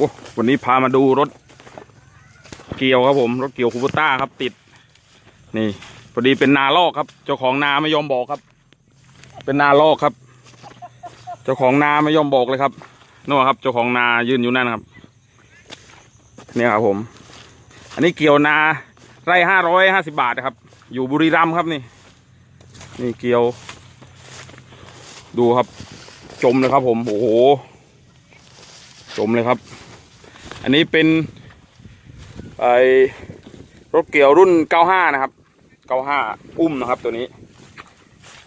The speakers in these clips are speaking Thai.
ว้วันนี้พามาดูรถเกี่ยวครับผมรถเกี่ยวคูปต้าครับติด นี่พอดีเป็นนาลอกครับ เจ้าของนาไม่ยอมบอกครับ เป็นนาลอกครับ เจ้าของนาไม่ยอมบอกเลยครับนู่นครับ เจ้าของนายืนอยู่นั่นครับ เนี่ยครับผม อันนี้เกี่ยวนาไร่ห้าร้อยห้าสิบาทนะครับ อยู่บุรีรัมย์ครับนี่ นี่เกี่ยว ดูครับ จมเลยครับผม โอ้โห จมเลยครับ อันนี้เป็นไอรถเกี่ยวรุ่น 95 นะครับ 95 อุ้มนะครับตัวนี้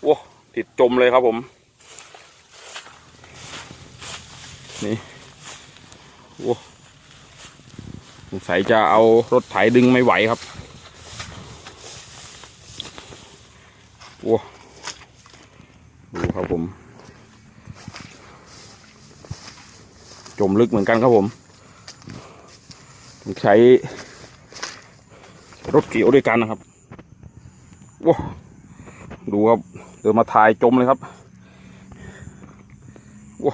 โว้ติดจมเลยครับผม นี่โว้สงสัยจะเอารถไถดึงไม่ไหวครับโว้ดูครับผม จมลึกเหมือนกันครับผม ใช้รถเกี่ยวด้วยกันนะครับว้าดูครับ เดินมาถ่ายจมเลยครับว้า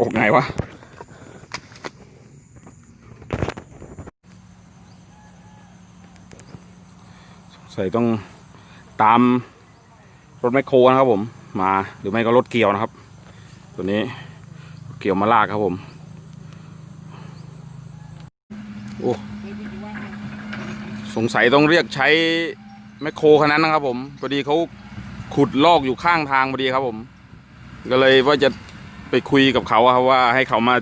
ออกไงวะใส่ต้องตามรถแมโครนะครับผม มาหรือไม่ก็รถเกี่ยวนะครับ ตัวนี้เกี่ยวมาลากครับผม โอ้ สงสัยต้องเรียกใช้แมคโครคันนั้นนะครับ ผมพอดีเขาขุดลอกอยู่ข้างทางพอดีครับ ผม ก็เลยว่าจะไปคุยกับเขาครับว่าให้เขามา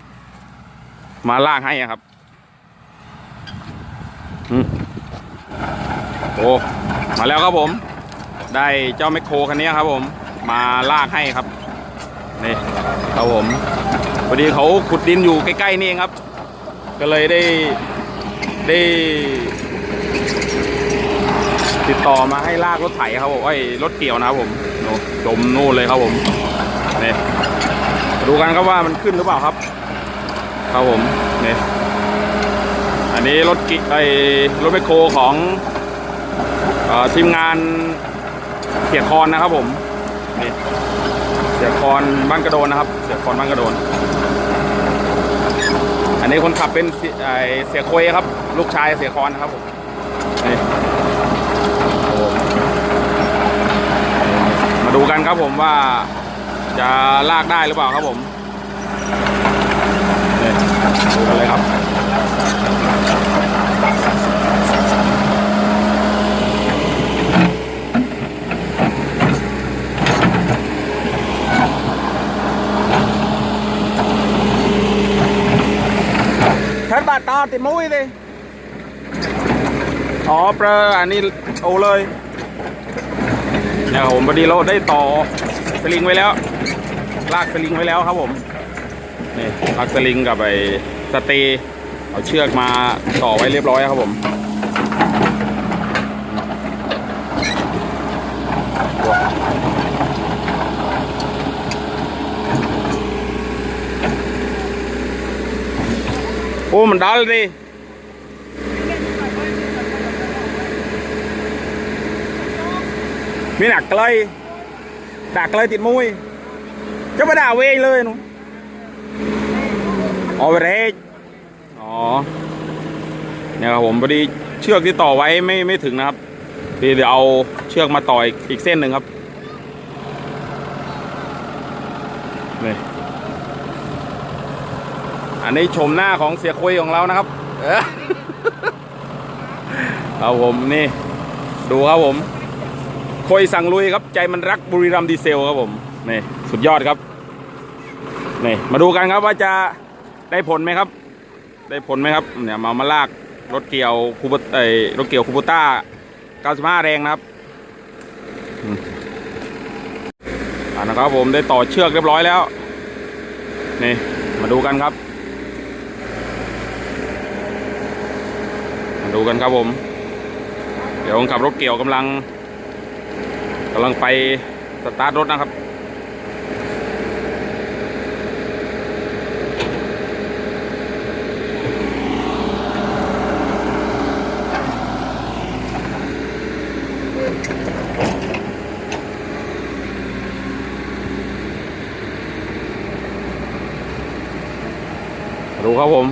มาลากให้ครับโอ้มาแล้วครับผม ได้เจ้าแมคโครคันนี้ครับ ผม มาลากให้ครับนี่ครับผมพอดีเขาขุดดินอยู่ใกล้ๆนี่เองครับ ก็เลยได้ได้ ติดต่อมาให้ลากรถไถครับผมไอ้รถเกี่ยวนะครับผมจมนู่นเลยครับผมเนี่มาดูกันครับว่ามันขึ้นหรือเปล่าครับครับผมเนี่ยอันนี้รถกิไอ้รถแมคโครของอทีมงานเสียคอนนะครับผมนี่เสียคอนบ้านกระโดนนะครับ เสียคอนบ้านกระโดน อันนี้คนขับเป็นไอ้เสียโคยครับ ลูกชายเสียคอนนะครับผมนี่ครับผมมา ดูกันครับผมว่าจะลากได้หรือเปล่าครับผมนี่ดูกันเลยครับ Thết bà to thì mũi đi อ๋อเปรออันนี้โอาเลย เนี่ยผมพอดีเราได้ต่อสลิงไว้แล้ว ลากสลิงไว้แล้วครับผมนี่ลากสลิงกับไอ้สเตย์เอาเชือกมาต่อไว้เรียบร้อยครับผมโอ้มันดัลดิ มีหนักเลยดักเลยติดมุ้ยจะมาด่าเวงเลยหนูอ๋อเวรจอ๋อเนี่ยครับผมพอดีเชือกที่ต่อไว้ไม่ไม่ถึงนะครับเดี๋ยวเดี๋ยวเอาเชือกมาต่ออีกอีกเส้นหนึ่งครับนี่อันนี้ชมหน้าของเสียคุยของเรานะครับเออครับผมนี่ ดูครับผม คอยสั่งลุยครับ ใจมันรักบุรีรัมดีเซลครับผมนี่สุดยอดครับนี่มาดูกันครับว่าจะได้ผลไหมครับ ได้ผลไหมครับเนี่ยมามาลากรถเกี่ยวคูปไอรถเกี่ยวคูปต้า 95 แรงนะครับอ่านะครับผมได้ต่อเชือกเรียบร้อยแล้วนี่มาดูกันครับ มาดูกันครับผม เดี๋ยวคนขับรถเกี่ยวกำลัง กำลังไปสตาร์ทรถนะครับ ดูครับผม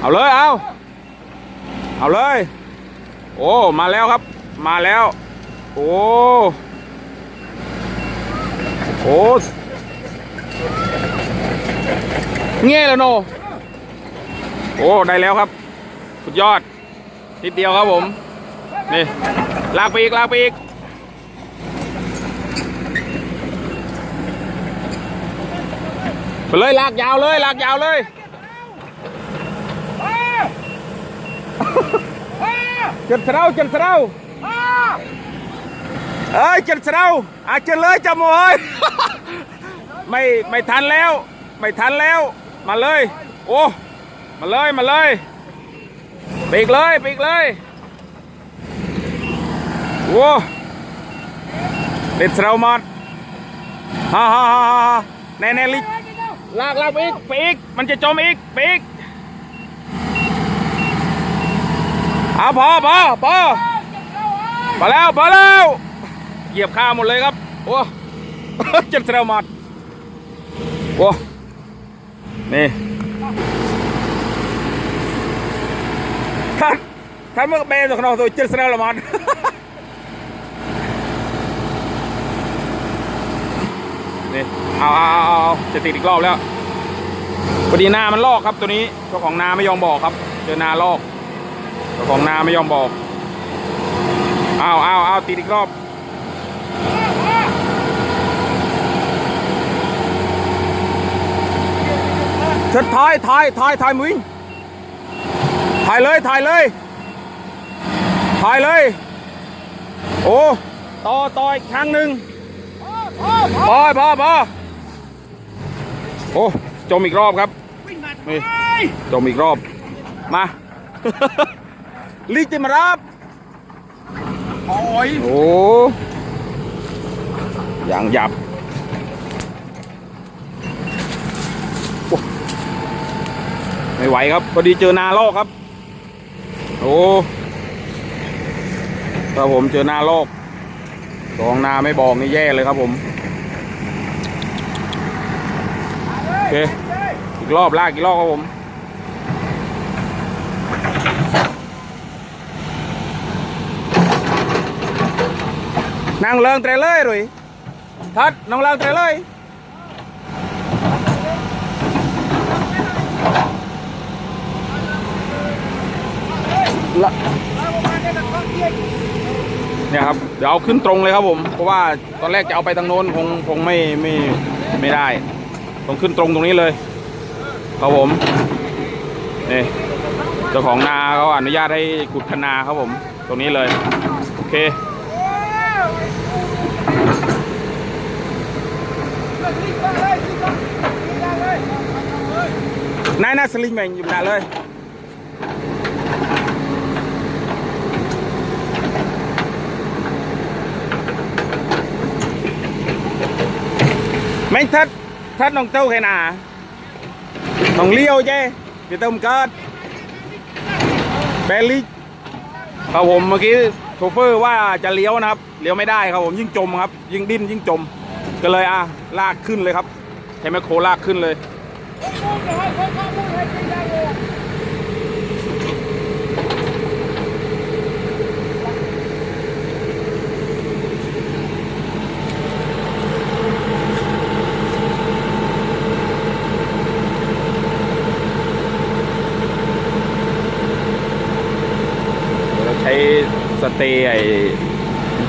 เอาเลย เอา เอาเลย โอ้ มาแล้วครับ มาแล้ว โอ้โอ้เงี้ยแล้วโน โอ้ ได้แล้วครับ สุดยอด นิดเดียวครับผม นี่ ลากไปอีก ลากไปอีก ไปเลย ลากยาวเลย ลากยาวเลยจัดเสราจัดเสรา เอ้ยจัดเสราอาจัดเลยจำโมยไม่ไม่ทันแล้ว ไม่ทันแล้ว มาเลย โอ้ มาเลยมาเลยปีกเลยปีกเลยโอ้เด็ดเสราหมดฮ่าฮ่าฮ่าฮ่าแน่แน่ลิลากลากไปอีกไปอีกมันจะจมอีกไปอีกเอาพอพอพอพอแล้วพอแล้ว เหยียบข้าหมดเลยครับ โอ้เจ็บเสร็จหมดโอ้นี่ท่านท่านเมื่อเบนจากนอกตัวเจ็บเสร็จหมดนี่เอาเอาเอาจะติดอีกรอบแล้วพอดีนามันลอกครับตัวนี้เจ้าของนาไม่ยอมบอกครับเจอนาลอกเจ้าของนาไม่ยอมบอกอ้าวอ้าวอ้าวติดอีกรอบ เชิดถ่ายถ่ายถ่ายถ่ายมึงถ่ายเลยถ่ายเลยถ่ายเลย โอ้ต่อต่ออีกครั้งหนึ่งพอพอพอโอ้จมอีกรอบครับนี่จมอีกรอบ มา ลิจิมารับโอ้ยโอ้ยังหยับโอ้ ไม่ไหวครับพอดีเจอนาโลกครับ โอ้ครับผมเจอนาโลกสองนาไม่บอกนี่แย่เลยครับผมโอเคอีกรอบลากอีกรอบครับผมนั่งเลิงเตรเลยหรุยทัดนั่งเลิงเตรเลย เนี่ยครับ เดี๋ยวเอาขึ้นตรงเลยครับผม เพราะว่าตอนแรกจะเอาไปทางโน้นคงคงไม่ไม่ไม่ได้ ต้องขึ้นตรงตรงนี้เลย ครับผม นี่เจ้าของนาเขาอนุญาตให้ขุดคนาครับผม ตรงนี้เลย โอเคนายนาสลิงแมงอยู่นานเลย ม่ทัดทัดน้องเต้าแค่นาน้องเลี้ยวเจ้พี่เต้มเกิดเบลลิครับผมเมื่อกี้โชเฟอร์ว่าจะเลี้ยวนะครับ เลี้ยวไม่ได้ครับผมยิ่งจมครับ ยิ่งดิ้นยิ่งจม ก็เลยอะลากขึ้นเลยครับใช้แมคโครลากขึ้นเลย เราใช้ สเตย์ไอ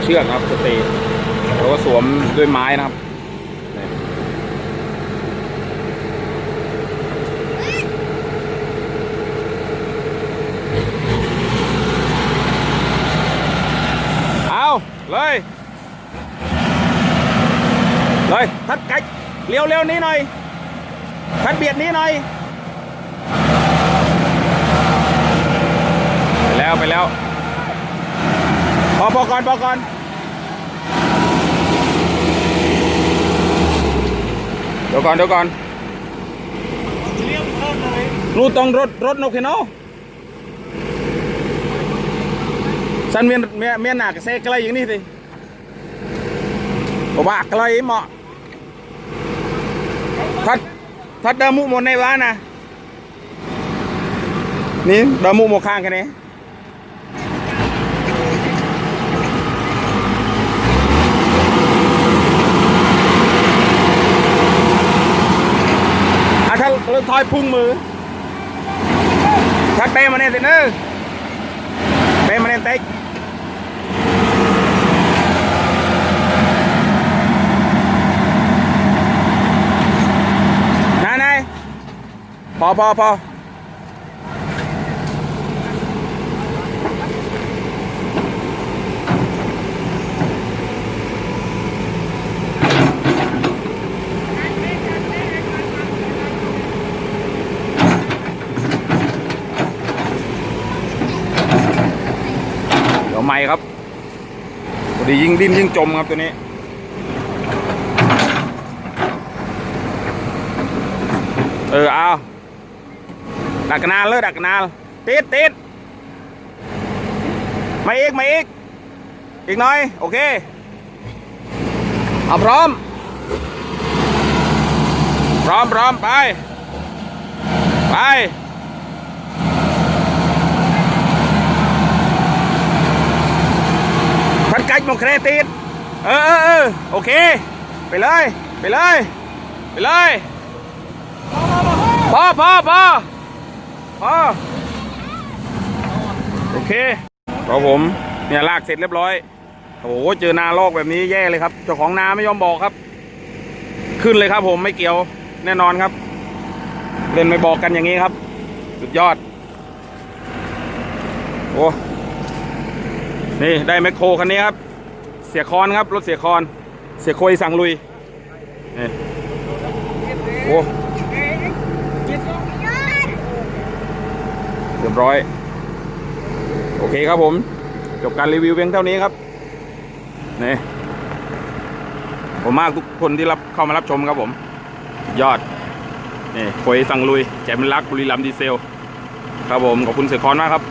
เชือกครับสเตย์แล้วก็สวมด้วยไม้นะครับเอาเลยเลยทัดไกลเร็วเร็วๆนี้หน่อยทัดเบียดนี้หน่อยไปแล้วไปแล้ว อพอก่อนพอก่อนเดี๋ยวก่อนเดี๋ยวก่อนนู่นต้องรถรถนกเห็นเนาะสันเมียนเมียเมียนหนักเซกอะไรอย่างนี้สิบอกว่าอะไรเหมาะทัดทัดดิมมุหมดในบ้านะนี่ดามุหมกข้างแค่นี้อะถ้าเราทอยพุ่งมือชักเต้มาเนี่ย ខាងលើថយភុងមើលខាងតែម្នាក់ទេនៅតែម្នាក់តិចណាណែផផផ ไม่ครับพอดียิ่งดิ้นยิ่งจมครับตัวนี้เออเอาดักกนาเลยดักกนาติดติดมาอีกมาอีก อีกหน่อย โอเค เอาพร้อม พร้อมพร้อมไป ไป พัน กัดหมกเครติดเออเออเออโอเค ไปเลย ไปเลย ไปเลยพอพอพอพอโอเคครับผมเนี่ยลากเสร็จเรียบร้อยโอ้โหเจอนาลอกแบบนี้แย่เลยครับเจ้าของนาไม่ยอมบอกครับ ขึ้นเลยครับผมไม่เกี่ยวแน่นอนครับ เล่นไม่บอกกันอย่างนี้ครับ สุดยอด โอ้ นี่ได้แมคโครคันนี้ครับ เสียคอนครับ รถเสียคอน เสียโคยสั่งลุยนี่โอ้เรียบร้อย โอเคครับผม จบการรีวิวเพียงเท่านี้ครับนี่ผมมากทุกคนที่รับเข้ามารับชมครับผม ยอดนี่โคยสั่งลุยแจมรักบุรีรัมดีเซล ครับผม ขอบคุณเสียคอนมากครับ